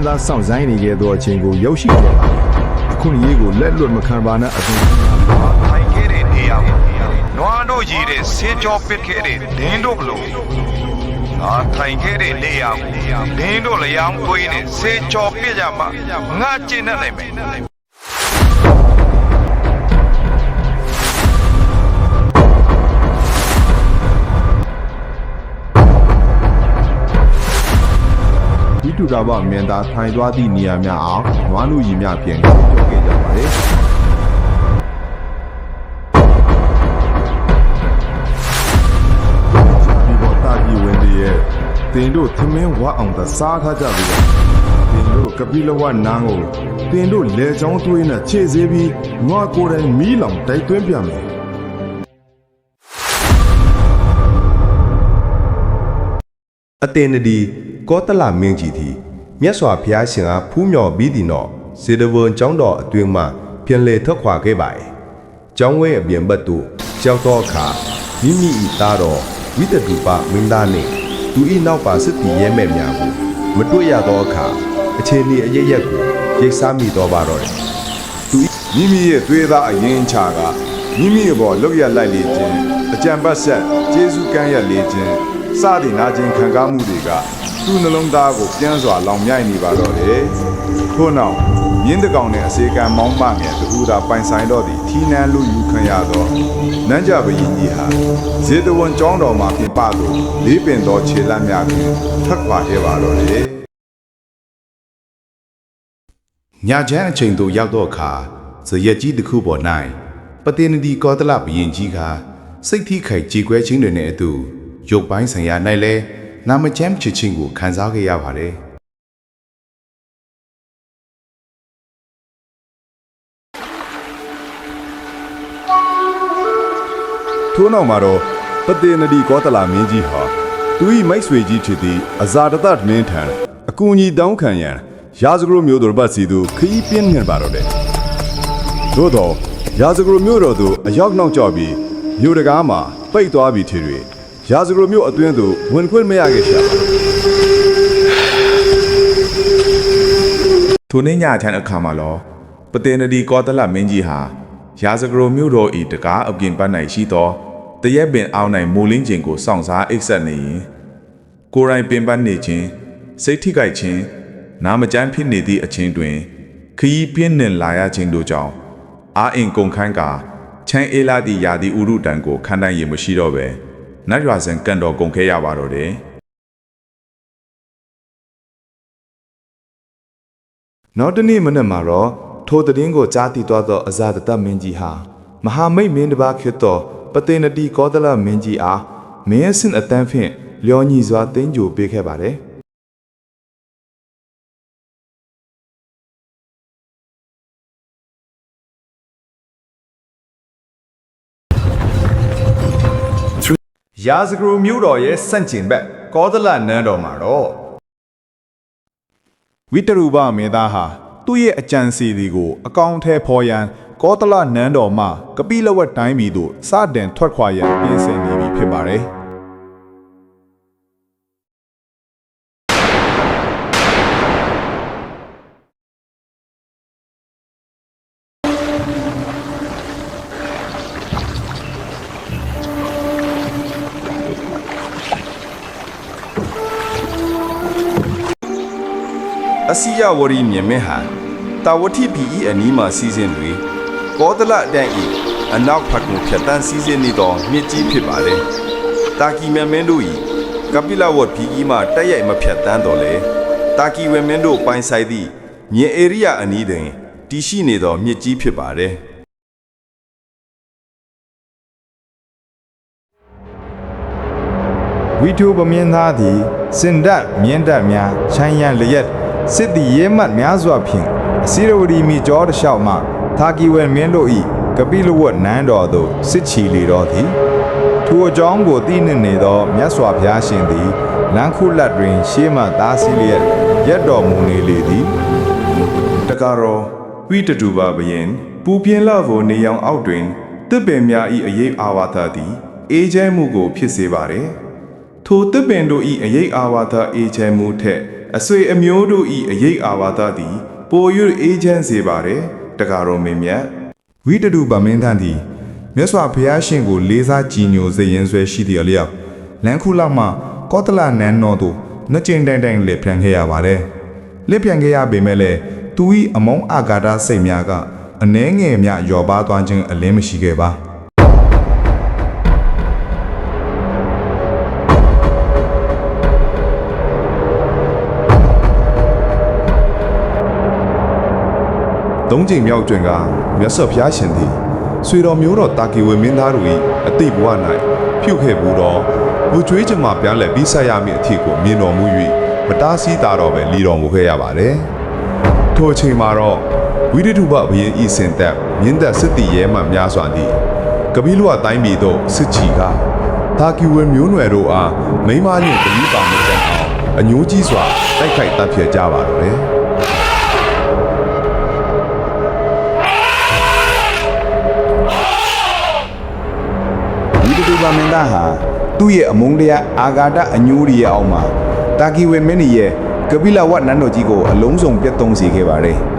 င်းသားစောင့်ဆိုင်နေခဲ့သောအချိန်ကိုရောက်ရှိခဲ့ပါအခွင့်အရေးကိုလက်လွတ်မခံပါနဲ့အသွင်ထိုင်ခဲ့တဲ့နေရာကိုနွားတို့ရည်တဲ့ဆေးကြောပစ်ခဲ့တဲ့ဒင်းတို့လိုငါထိုင်ခဲ့တဲ့နေရာကိုဒင်းတို့လျောင်းကွေးနဲ့ဆေးကြောပစ်ကြမှာငါကျင့်တတ်နိုင်မယ် ဒီတူတာဘမင်းသားထိုင်သွားသည့်နေရာများအောင်နွားလူကြီးများဖြင့်ပြောခဲ့ကြပါတယ်ဒီဘောတာကြီးဝင်တွေရဲ့တင်တို့သမင်းဝအောင်သာစားထားကြပြီတင်တို့ကပိလဝနန်းကိုတင်တို့လေချောင်းသွေးနဲ့ခြေစေးပြီးနွားကိုယ်တိုင်မီးလောင်တိုက်သွင်းပြမယ် အတင်နဒီကောတလမင်းကြီးသည်မြတ်စွာဘုရားရှင်အားဖူးမြော်ပြီးသည်နော်စေတဝန်ကျောင်းတော်အတွင်းမှပြန်လေထွက်ခွာခဲ့ပါ၏ကျောင်းဝဲအပြင်ဘက်သို့ကြောက်တော့အခါမိမိ၏သားတော်ဝိတတုပမင်းသားနှင့်သူ၏နောက်ပါစစ်တီရဲမဲ့များကိုမတွေ့ရသောအခါအခြေအနေအရရက်ကိုရိတ်စားမိတော်ပါတော့တယ်မိမိရဲ့သွေးသားအရင်ချာကမိမိရဲ့ဘောလောက်ရလိုက်လေခြင်းအကြံပတ်ဆက်ကျေးဇူးကမ်းရလေခြင်း စသည်နာခြင်းခံကားမှုတွေကသူ့နှလုံးသားကိုပြန်းစွာလောင်မြိုက်နေပါတော့တယ်ထို့နောက်မြင်းတကောင်နဲ့အစေကံမောင်းမငယ်တူတာပိုင်ဆိုင်တော့သည့်ထီးနန်းလူယူခံရသောနန်းကြပရင်ကြီးဟာဇေတဝန်ကျောင်းတော်မှာပြင်ပသို့လေးပင်သောခြေလမ်းများဖြင့်ထွက်ခွာခဲ့ပါတော့တယ်ညချမ်းအချိန်သို့ရောက်တော့အခါဇရက်ကြီးတစ်ခုပေါ်၌ပတိနဒီကောသလဘရင်ကြီးကစိတ်ထိခိုက်ကြေကွဲခြင်းတွေနဲ့အတူ ရုပ်ပိုင်းဆိုင်ရာ၌လည်းနာမကျမ်းချစ်ချင်းကိုခံစားခဲ့ရပါတယ်။ထို့နောက်မှာတော့ပတေနဒီကောတလာမင်းကြီးဟာသူ၏မိတ်ဆွေကြီးဖြစ်သည့်အဇာတတမင်းထံအကူအညီတောင်းခံရန်ရာဇဂရုမျိုးတော်ဘတ်စီသူခရီးပြင်းနေပါတော့တယ်။သို့တော့ရာဇဂရုမျိုးတော်သူအရောက်နောက်ကျပြီးမြို့တကားမှာပိတ်သွားပြီထင်၍ ရာဇဂရုမျိုးအတွင်းသို့ဝင်ခွင့်မရခဲ့ရှာပါထိုနေ့ညချမ်းအခါမှာလောပတေနဒီကောသလမင်းကြီးဟာရာဇဂရိုမြို့တော်ဤတကားအပြင်ပတ်၌ရှိသောတရက်ပင်အောင်း၌မိုလင်းခြင်းကိုစောင့်စားအိပ်ဆက်နေရင်ကိုယ်တိုင်ပင်ပတ်နေခြင်းစိတ်ထိခိုက်ခြင်းနာမကျန်းဖြစ်နေသည့်အချင်းတွင် ခရီးပြင်းနှင်လာရခြင်းတို့ကြောင့်အာအင်ကုန်ခန်းကချမ်းအေးလာသည့်ယာတိဥရုတံကိုခံနိုင်ရမရှိတော့ပဲ နတ်ရွာစဉ်ကန်တော်ကုန်ခဲ့ရပါတော့တယ်နောက်တနေ့မနက်မှာတော့ထိုတည်င်းကိုကြားသိသွားသောအဇာတတမင်းကြီးဟာမဟာမိတ်မင်းတစ်ပါးဖြစ်သောပတေနတိကောသလမင်းကြီးအားမင်းရဲ့ဆင့်အတန်းဖြင့်လျော်ညီစွာတင်းကြိုပေးခဲ့ပါတယ်။ ရာဇဂရုမျိုးတော်ရဲ့စန့်ကျင်ဘက်ကောသလနန်းတော်မှာတော့ဝိတရုပမင်းသားဟာသူ့ရဲ့အကြံစီတွေကိုအကောင့်ထဲဖော်ရန်ကောသလနန်းတော်မှကပိလဝတ်တိုင်းပြည်သို့စတင်ထွက်ခွာရန်ပြင်ဆင်နေပြီဖြစ်ပါတယ်။ အစီယဝရီမြင်မဲဟာတာဝတိပီဤအနီးမှစီစဉ်တွေကောသလအတန်ဤအနောက်ဖက်ကိုဖြတ်တန်းစီစဉ်နေသောမြစ်ကြီးဖြစ်ပါတယ်။တာကီမန်မင်းတို့ဤကပိလဝတ်ဘီကြီးမှတက်ရိုက်မဖြတ်တန်းတော်လေတာကီဝဲမင်းတို့ပိုင်ဆိုင်သည့်ညင်ဧရိယာအနီးတွင်တည်ရှိနေသောမြစ်ကြီးဖြစ်ပါတယ်။ဝီထိုပမြင်းသားသည်စင်ဒတ်မြင်းတပ်များချမ်းရန်လျက် စစ်သည်ရဲမှတ်များစွာဖြင့်အစည်းရဝတီမီကျောတစ်လျှောက်မှသာကီဝဲမင်းတို့၏ကပိလဝတ်နန်းတော်သို့စစ်ချီလေတော်သည်ထိုအကြောင်းကိုသိနှင့်နေသောမြတ်စွာဘုရားရှင်သည်လမ်းခုလက်တွင် ရှေးမှသားစီလျက်ရက်တော်မူနေလေသည်တကားတော့ဝိတတူပါဘယင်ပူပြင်းလဖို့နေရောင်အောက်တွင်တစ်ပင်များဤအရေးအာဝါသသည်အေးချမ်းမှုကို ဖြစ်စေပါれထိုတစ်ပင်တို့ဤအရေးအာဝါသအေးချမ်းမှုထက် အဆွေအမျိုးတို့ဤအရေးအာဝါဒသည်ပို၍အေးချမ်းစေပါတယ်တကားတော်မင်းမြတ်ဝိတတုဗမင်းထံသည်မြတ်စွာဘုရားရှင်ကိုလေးစားကြည်ညိုစေရင်ဆွဲရှိသည့်အလျောက်လန်ခုလောက်မှကောသလနန်းတော်သို့နှစ်ကြိမ်တိုင်တိုင်လက်ပြန်ခဲ့ရပါတယ်။လက်ပြန်ခဲ့ရပေမဲ့လည်းသူ၏အမုန်းအာဃာတစိတ်များကအနှဲငယ်များလျော်ပါသွားခြင်းအလင်းမရှိခဲ့ပါ သုံးချိန်မြောက်တွင်ကမြတ်စွာဘုရားရှင်သည်ဆွေတော်မျိုးတော်တာကီဝေမင်းသားတို့၏အတိတ်ဘဝ၌ဖြုတ်ခဲ့ဘူးသောလူကျွေးကြမှာပြန်လဲပြီးဆက်ရမည့်အထည်ကိုမြင်တော်မူ၍မတားဆီးတာတော့ပဲလီတော်မူခဲ့ရပါတယ်။ထိုအချိန်မှာတော့ဝိရိတုဘဘုရင်ဤစင်သက်မြင်းသက်စစ်တီရဲမှများစွာသည်ကပိလုဝတိုင်းပြည်သို့စစ်ချီကတာကီဝေမျိုးနွယ်တို့အားမိန်းမနှင့်တတိပါမတန်အောင်အညိုးကြီးစွာတိုက်ခိုက်တပ်ဖြတ်ကြပါတော့တယ်။ တတုဗမင်းသားဟာသူ့ရဲ့အမုန်းတရားအာဃာတအညိုးရီရဲ့အောက်မှာတာကီဝေမင်းကြီးရဲ့ကပိလဝတ်နန်းတော်ကြီးကိုအလုံးစုံပြတ်သုံးစေခဲ့ပါတယ်။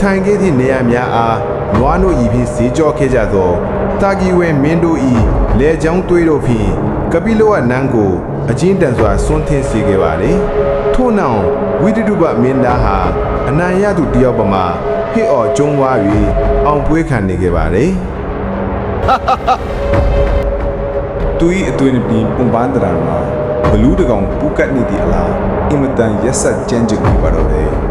ထိုင်ခဲ့သည့်နေရာများအားနွားတို့ဤဖြင့်ဈေးကြောခဲ့ကြသောတာကီဝဲမင်းတို့ဤလေချောင်းသွေးတို့ဖြင့်ကပိလဝနန်းကိုအချင်းတန်စွာဆွန့်ထင်းစေခဲ့ပါလေထို့နောက်ဝိတတုပမင်းသားဟာအနန္ယသူတယောက်ပမာဟစ်အော်ကျုံးဝါ၍အောင်ပွဲခံနေခဲ့ပါလေသူ၏အသွင်ပြီးပုံပန်းတရာမှာဘလူးတကောင်ပူကတ်နေသည့်အလားအင်မတန်ရက်ဆက်ကြမ်းကြုတ်နေပါတော့တယ်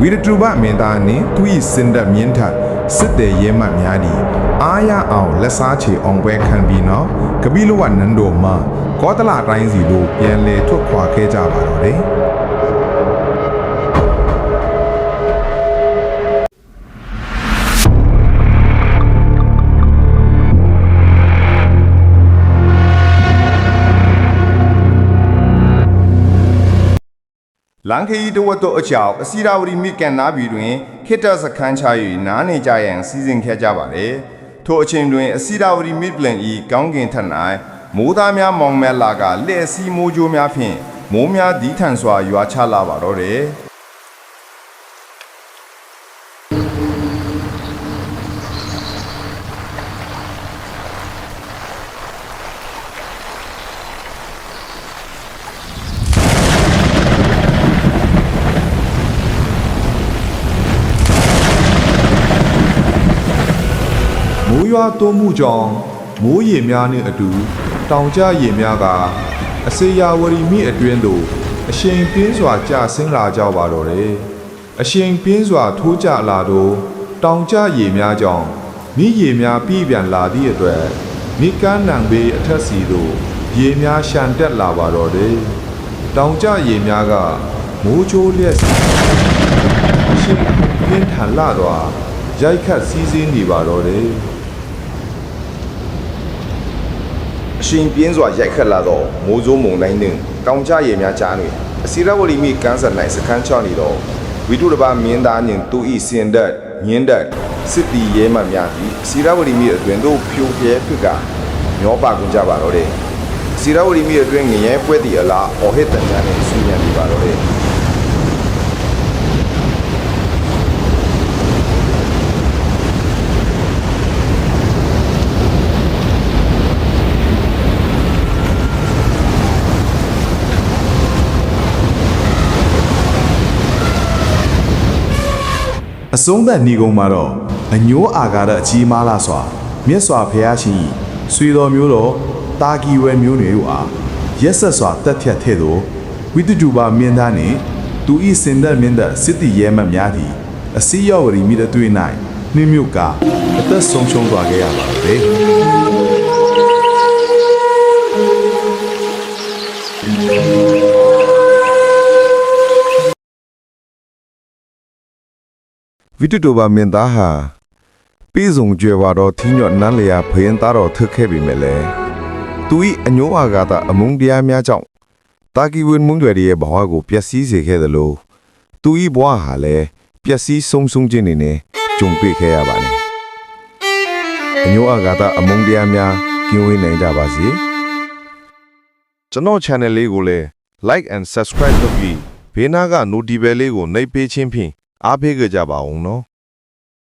ဝီရတူဘမင်းသားနှင့်သူ၏စင်တပ်မြင်းထစစ်တဲ့ရဲမှတ်များသည်အာရအောင်လက်စားချေအောင်ပွဲခံပြီးနောက်ကပိလဝနန်းတော်မှကောသလတိုင်းစီသို့ပြန်လည်ထွက်ခွာခဲ့ကြပါတော့တယ် လန်ခီတဝတ်တို့အကြောင်းအစီရာဝတီမိကန်နာပြည်တွင်ခိတ္တစခန်းချ၍နားနေကြရန်စီစဉ်ခဲ့ကြပါလေထိုအချိန်တွင်အစီရာဝတီမိပလန်ဤကောင်းကင်ထက်၌မိုးသားများမောင်မဲလာကလက်စီမိုးကြိုးများဖြင့်မိုးများဒီထန်စွာရွာချလာပါတော့တယ် မိုးရွာသွန်းမှုကြောင့်မိုးရေများနှင့်အတူ တောင်ကျရေများကအစေယာဝရီမိအတွင်းသို့အရှိန်ပြင်းစွာကျဆင်းလာကြပါတော့တယ်။အရှိန်ပြင်းစွာထိုးကျလာတော့တောင်ကျရေများကြောင့်မိရေများပြည့်ပြန်လာသည့်အတွက်မိကမ်းနံဘေးအထက်စီသို့ရေများရှန်တက်လာပါတော့တယ်။တောင်ကျရေများကမိုးချိုးလျက်စီအရှိန်ပြင်းထန်လာတော့ရိုက်ခတ်စီးစင်းနေပါတော့တယ်။ အ ရှင်ပြင်းစွာရိုက်ခတ်လာသောမိုးစိုးမုန်တိုင်းနှင့်တောင်ကျရေများကြားတွင်အစီရဝတီမိကန်းဆက်၌စခန်းချောင်းနေသောဝိတုတဘာမင်းသားနှင့်သူ၏စင်ဒတ်ညင်းဒတ်စစ်တီရဲမှတ်များသည်အစီရဝတီမိအတွင်သို့ဖြိုပြဲဖြစ်ကမျောပါကုန်ကြပါတော့တယ်အစီရဝတီမိအတွင်ငရဲပွဲသည့်အလားအော်ဟစ်တန်များနှင့်ဆူညံနေပါတော့တယ် အဆုံးသက်ဏီကုံမှာတော့အညိုးအာဃာတအကြီးမားလာစွာမြတ်စွာဘုရားရှင်၏ဆွေတော်မျိုးတော်တာကီဝဲမျိုးနွယ်တို့အားရက်ဆက်စွာတက်ဖြတ်ထဲ့သောဝိတုတူပါမင်းသားနှင့်သူ၏စင်သက်မင်းသက်စစ်တီရဲမတ်များသည်အစည်းရောက်ရီမိတဲ့တွေ့၌နှင်းမြုပ်ကအသက်ဆုံးရှုံးသွားခဲ့ရပါသည် ဝိတုတော်ဘာမင်းသားဟာပြည်စုံကြွယ်ဝတော့ထင်းညော့နန်းလျာဖရင်သားတော် thức ခဲ့ပြီမဲ့လေသူဤအညိုးအာဂါတာအမုန်းတရားများကြောင့်တာကီဝင်မုန်းတွေရဲ့ဘဝကိုပျက်စီးစေခဲ့သလိုသူဤဘဝဟာလည်းပျက်စီးဆုံးရှုံးခြင်းတွေနဲ့ကြုံတွေ့ခဲ့ရပါတယ်အညိုးအာဂါတာအမုန်းတရားများကင်းဝေးနိုင်ကြပါစေကျွန်တော် channel လေးကိုလည်း like and subscribe လုပ်ပြီးဘေးနားက notification လေးကိုနှိပ်ပေးခြင်းဖြင့် အားပေးကြပါအောင်နော်